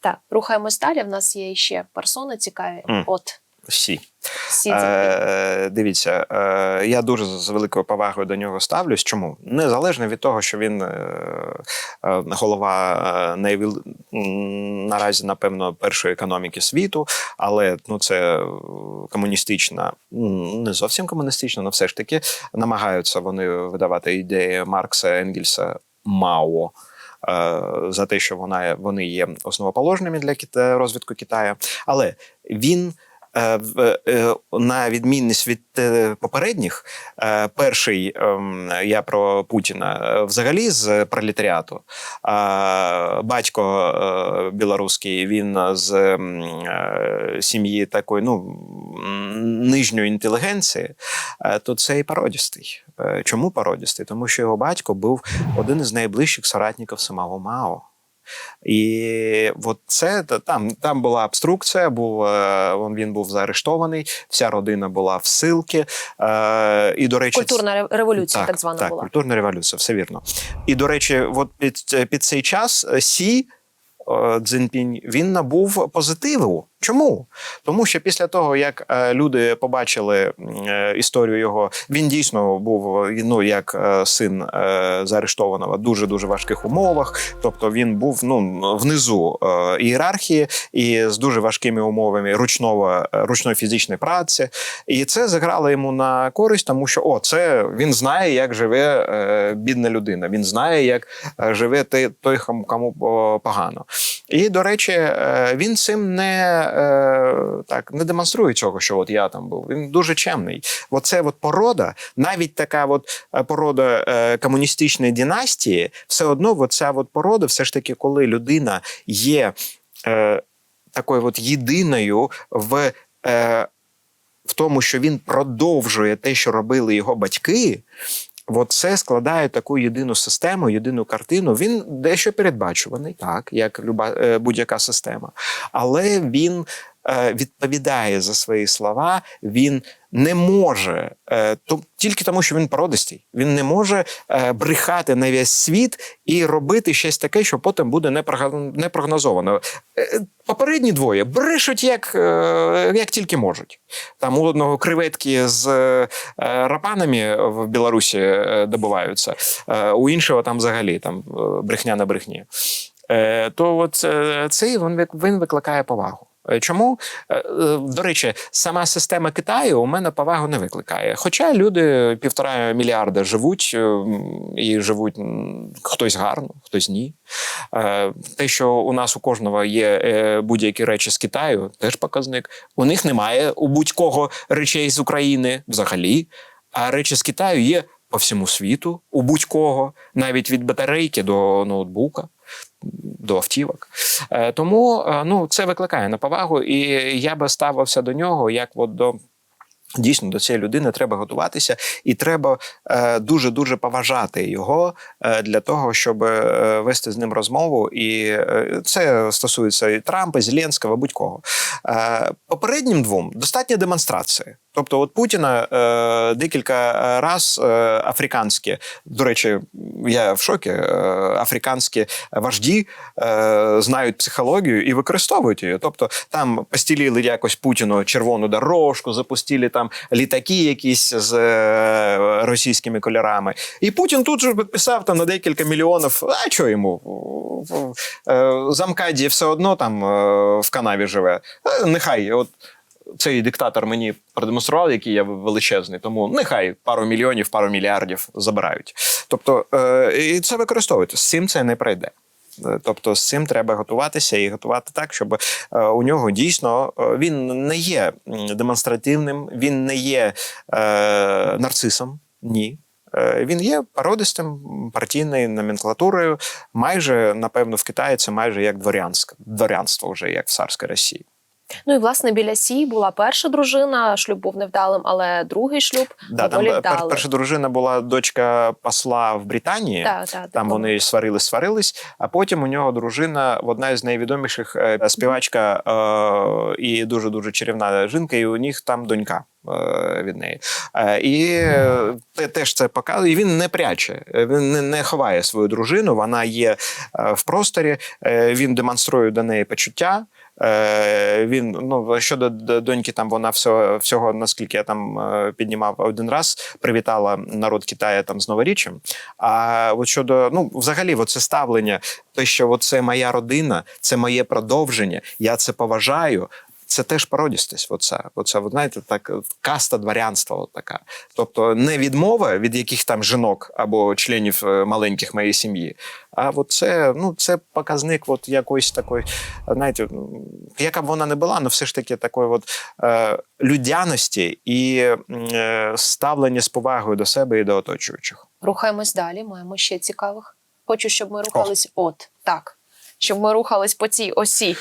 Так, рухаємось далі. В нас є ще персони цікаві. Мгм. От Всі. Сі Цзіньпінь. Е, дивіться, е, я дуже з великою повагою до нього ставлюсь. Чому? Незалежно від того, що він е, е, голова е, найвіл... наразі, напевно, першої економіки світу, але ну, це е, комуністична, не зовсім комуністична, але все ж таки намагаються вони видавати ідеї Маркса, Енгельса, Мао. Е, За те, що вона вони є основоположними для Кита- розвитку Китаю, але він е, е, на відмінність від е, попередніх, е, перший ем, я про Путіна е, взагалі з пролетаріату. Батько е, білоруський, він з е, сім'ї такої ну, нижньої інтелігенції, е, то це і пародістий. Е, Чому пародістий? Тому що його батько був один із найближчих соратників самого Мао. І от це там, там була обструкція, був, е, він- був заарештований, вся родина була в силки. І, до речі, Культурна революція, так, звана так, була. культурна революція, все вірно. І, до речі, от під, під цей час Сі Цзіньпінь, він набув позитиву. Чому? Тому що після того, як е, люди побачили е, історію його, він дійсно був ну, як е, син заарештованого в дуже дуже важких умовах. Тобто він був ну, внизу ієрархії і з дуже важкими умовами ручного, ручної фізичної праці. І це заграло йому на користь, тому що о, це він знає, як живе бідна людина. Він знає, як живе той, той кому- погано. І до речі, він цим не е, так не демонструє цього, що от я там був. Він дуже чемний. Оце от порода, навіть така от е, порода е, комуністичної династії, все одно, ця от порода, все ж таки, коли людина є е, такою от єдиною в. Е, в тому, що він продовжує те, що робили його батьки, от це складає таку єдину систему, єдину картину. Він дещо передбачуваний, так, як люба, е, будь-яка система. Але він відповідає за свої слова, він не може, е, то, тільки тому, що він породистий, він не може е, брехати на весь світ і робити щось таке, що потім буде непрог- непрогнозовано. Е, Попередні двоє брешуть як, е, як тільки можуть. Там у одного креветки з е, рапанами в Білорусі е, добуваються, е, у іншого там взагалі там е, брехня на брехні. Е, То от е, цей він викликає повагу. Е, Чому Е, е, до речі, сама система Китаю у мене повагу не викликає. Хоча люди півтора мільярда живуть і живуть хтось гарно, хтось ні. Те, що у нас у кожного є будь-які речі з Китаю, теж показник. У них немає у будь-кого речей з України взагалі. А речі з Китаю є по всьому світу, у будь-кого, навіть від батарейки до ноутбука. До автівок. Е, Тому е, ну, це викликає на повагу, і я би ставився до нього як от до. Дійсно, до цієї людини треба готуватися, і треба дуже дуже поважати його е, для того, щоб вести з ним розмову. І це стосується і Трампа, і Зеленського, будь-кого. Попереднім двом достатня демонстрація. Тобто, от Путіна е, декілька раз е, африканські, до речі, я в шокі. Е, африканські вожді е, знають психологію і використовують її. Тобто, там постілили якось Путіну червону дорожку, запустили там літаки, якісь з е, російськими кольорами. І Путін тут же підписав там на декілька мільйонів. А що йому? Е, Замкаді все одно там е, в канаві живе. Е, Нехай, от цей диктатор мені продемонстрував, який я величезний, тому нехай пару мільйонів, пару мільярдів забирають. Тобто, е, і це використовують. З цим це не пройде. Е, Тобто з цим треба готуватися і готувати так, щоб е, у нього дійсно він не є демонстративним, він не є е, нарцисом. Ні. Він є породистим партійною номенклатурою. Майже, напевно, в Китаї це майже як дворянське, дворянство вже як в царській Росії. Ну і власне біля Сі була перша дружина. Шлюб був невдалим, але другий шлюб Да, там доволі вдалий. перша дружина була дочка посла в Британії. Так, так, Там вони сварились, сварились. А потім у нього дружина, одна із найвідоміших е, співачка е, і дуже дуже чарівна жінка, і у них там донька. е, Від неї і те, теж це показує. І він не пряче, він не, не ховає свою дружину. Вона є в просторі. Він демонструє до неї почуття. Е, Він ну щодо доньки, там вона всього, всього наскільки я там е, піднімав один раз, привітала народ Китаю там з новоріччям. А от щодо ну, взагалі, це ставлення, те, що це моя родина, це моє продовження, я це поважаю. Це теж породістість. Оце, оце, ви знаєте, так каста дворянства. От така. Тобто не відмова від яких там жінок або членів е, маленьких моєї сім'ї. А от це, ну, це показник от якоїсь такої, знаєте, ну, яка б вона не була, але все ж таки такої от, е, людяності і е, ставлення з повагою до себе і до оточуючих. Рухаємось далі. Маємо ще цікавих. Хочу, щоб ми рухались. От так, щоб ми рухались по цій осі.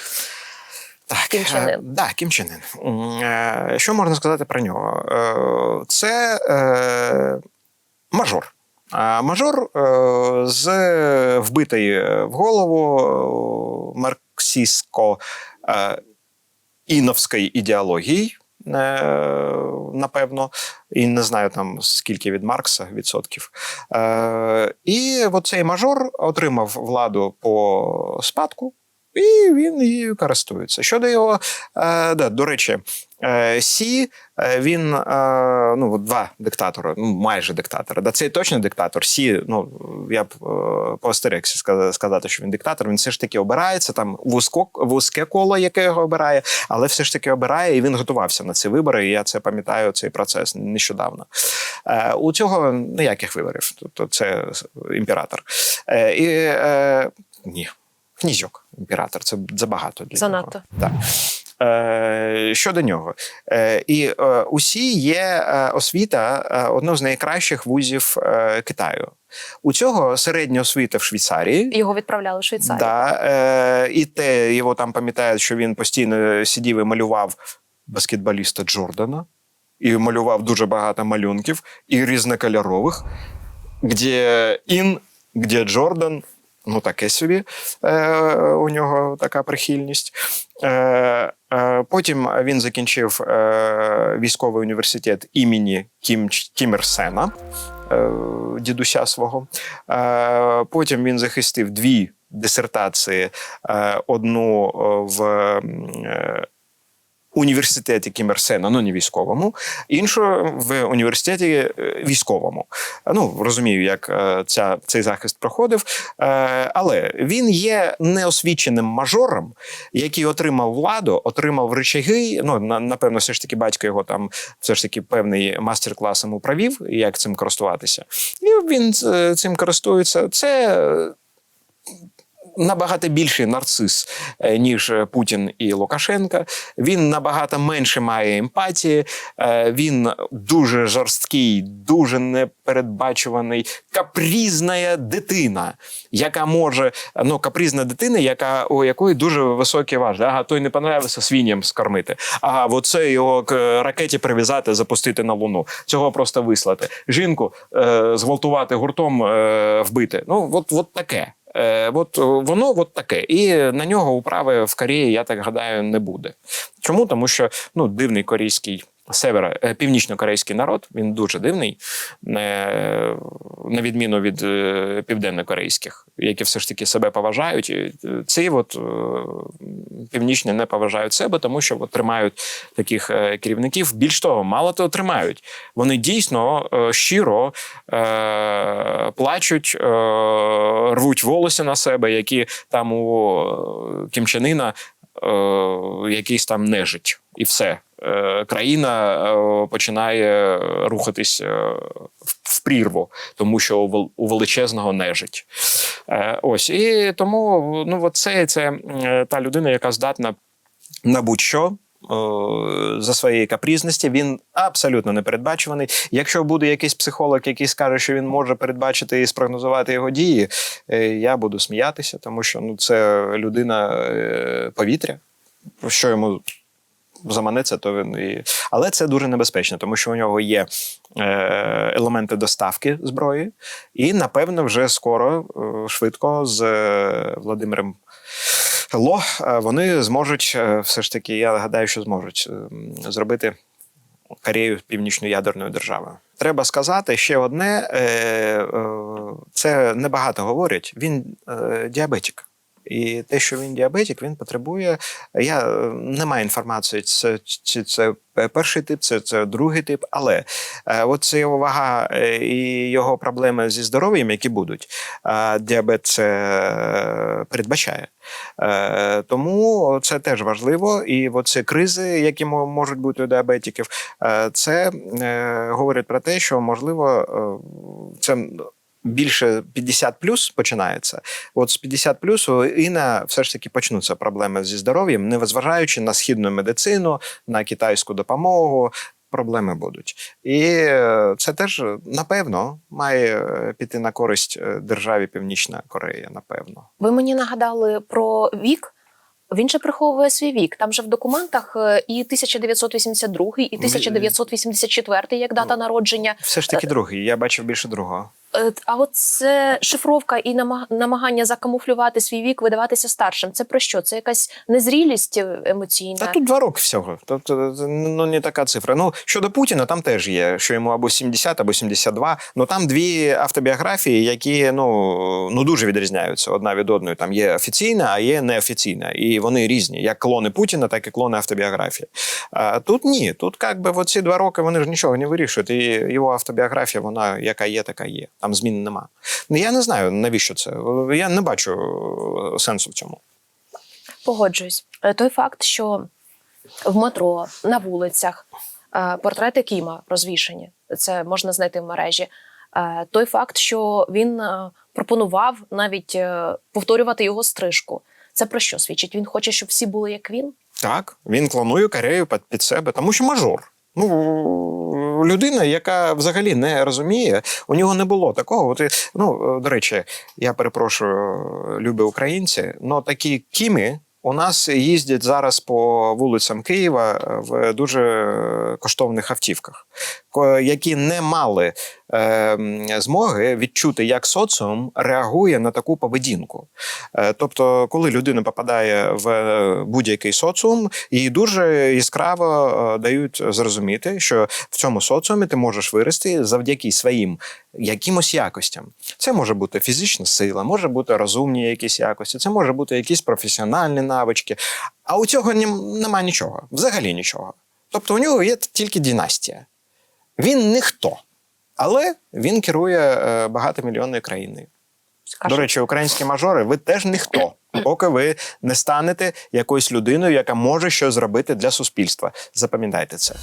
Так, Кім Чен Ын. е, да, Кім Чен Ын. Е, Що можна сказати про нього? Е, Це е, мажор. Мажор е, з вбитої в голову марксістсько е, іновської ідеології. е, Напевно, і не знаю там скільки від Маркса відсотків. Е, і от цей мажор отримав владу по спадку, і він її користується. Щодо його, е, да, до речі, е, Сі, е, він е, ну, два диктатори, ну майже диктатори. Да, це точно диктатор. Сі, ну я б е, поостерегся сказати, що він диктатор. Він все ж таки обирається там вузько, вузьке коло, яке його обирає, але все ж таки обирає, і він готувався на ці вибори. І я це пам'ятаю цей процес нещодавно. Е, у цього ніяких виборів. Тобто це імператор. Е, і, е, ні, князьок, імператор. Це забагато для Занадто. нього. Так. Е, щодо нього, е, і е, усі є е, освіта е, одного з найкращих вузів е, Китаю. У цього середня освіта в Швейцарії. Його відправляли в Швейцарію. Да, е, і те його там пам'ятають, що він постійно сидів і малював баскетболіста Джордана, і малював дуже багато малюнків, і різнокольорових, де Ін, де Джордан. Ну, таке собі е, у нього така прихильність. Е, е, потім він закінчив е, військовий університет імені Кім, Кімерсена, е, дідуся свого. Е, потім він захистив дві дисертації: е, одну е, в е, університеті Кім Ір Сена, ну не військовому, іншу в університеті е, військовому. Ну розумію, як е, ця, цей захист проходив. Е, Але він є неосвіченим мажором, який отримав владу, отримав речаги. Ну напевно, все ж таки батько його там все ж таки певний мастер-клас йому як цим користуватися. І він цим користується. Це набагато більший нарцис, е, ніж е, Путін і Лукашенка. Він набагато менше має емпатії. е, Він дуже жорсткий, дуже непередбачуваний, капрізна дитина, яка може ну капрізна дитина, яка у якої дуже високі важелі. Ага, той не понравився свиням скормити. Ага, оце його к ракеті прив'язати, запустити на луну. Цього просто вислати. Жінку е, зґвалтувати гуртом, е, вбити. Ну, от, от таке. Е, от е, воно от таке. І на нього управи в Кореї, я так гадаю, не буде. Чому? Тому що ну, дивний корейський. Северо, е, північно-корейський народ, він дуже дивний, на відміну від е, південно-корейських, які все ж таки себе поважають. Е, Ці от, північні не поважають себе, тому що тримають таких керівників. Більш того, мало того тримають. Вони дійсно щиро плачуть, рвуть волосся на себе, які там у Кімчанина якийсь там нежить, і все. Е, Країна е, починає рухатись е, в- прірву, тому що у вел- у величезного нежить. Ось і тому ну, це, це та людина, яка здатна на будь-що. За своєї капрізності він абсолютно непередбачуваний. Якщо буде якийсь психолог, який скаже, що він може передбачити і спрогнозувати його дії, я буду сміятися, тому що ну це людина повітря. Що йому заманеться, то він і. Але це дуже небезпечно, тому що у нього є е, елементи доставки зброї, і напевно вже скоро, е, швидко з е, Владимиром. Ло вони зможуть все ж таки, я гадаю, що зможуть е, зробити Корею північною ядерною державою. Треба сказати ще одне: це небагато говорять. Він діабетик. І те, що він діабетик, він потребує. Я е, не маю інформації, це, чи це перший тип, це, це другий тип. Але е, це його вага е, і його проблеми зі здоров'ям, які будуть, діабет це передбачає. Тому це теж важливо. І оці кризи, які можуть бути у діабетиків, це говорить про те, що можливо це. Більше 50 плюс починається. От з 50 плюс у Іна все ж таки почнуться проблеми зі здоров'ям, незважаючи на східну медицину, на китайську допомогу. Проблеми будуть, і е, це теж напевно має е, піти на користь е, державі Північна Корея. Напевно, Ви мені нагадали про вік. Він же приховує свій вік. Там же в документах е, і 1982, і 1984 як дата народження. все ж таки другий. Я бачив більше другого. Е, А от це шифровка і намагання закамуфлювати свій вік, видаватися старшим. Це про що? Це якась незрілість е, емоційна. Та тут два роки всього. Тобто, це, ну не така цифра. Ну щодо Путіна, там теж є, що йому або 70, або 72. Ну там дві автобіографії, які ну, ну дуже відрізняються одна від одної. Там є офіційна, а є неофіційна. І вони різні, як клони Путіна, так і клони автобіографії. А тут ні. Тут як би оці два роки вони ж нічого не вирішують. І його автобіографія, вона яка є, така є. Там змін нема. Ну я не знаю навіщо це. Я не бачу е, сенсу в цьому. Погоджуюсь. Е, Той факт, що в метро, на вулицях е, портрети Кіма розвішені, це можна знайти в мережі. Той факт, що він пропонував навіть повторювати його стрижку. Це про що свідчить? Він хоче, щоб всі були як він. Так, він клонує Корею під, під себе, тому що мажор. Ну, людина, яка взагалі не розуміє, у нього не було такого. От, ну, до речі, я перепрошую, любі українці, але такі кіми у нас їздять зараз по вулицям Києва в дуже коштовних автівках, які не мали е, змоги відчути, як соціум реагує на таку поведінку. Е, Тобто, коли людина попадає в е, будь-який соціум, їй дуже яскраво е, дають зрозуміти, що в цьому соціумі ти можеш вирости завдяки своїм якимось якостям. Це може бути фізична сила, може бути розумні якісь якості, це може бути якісь професіональні навички. А у цього нем- нема нічого, взагалі нічого. Тобто у нього є тільки династія. Він ніхто, але він керує е, багатомільйонною країною. Скажу. До речі, українські мажори, ви теж ніхто, поки ви не станете якоюсь людиною, яка може щось зробити для суспільства. Запам'ятайте це.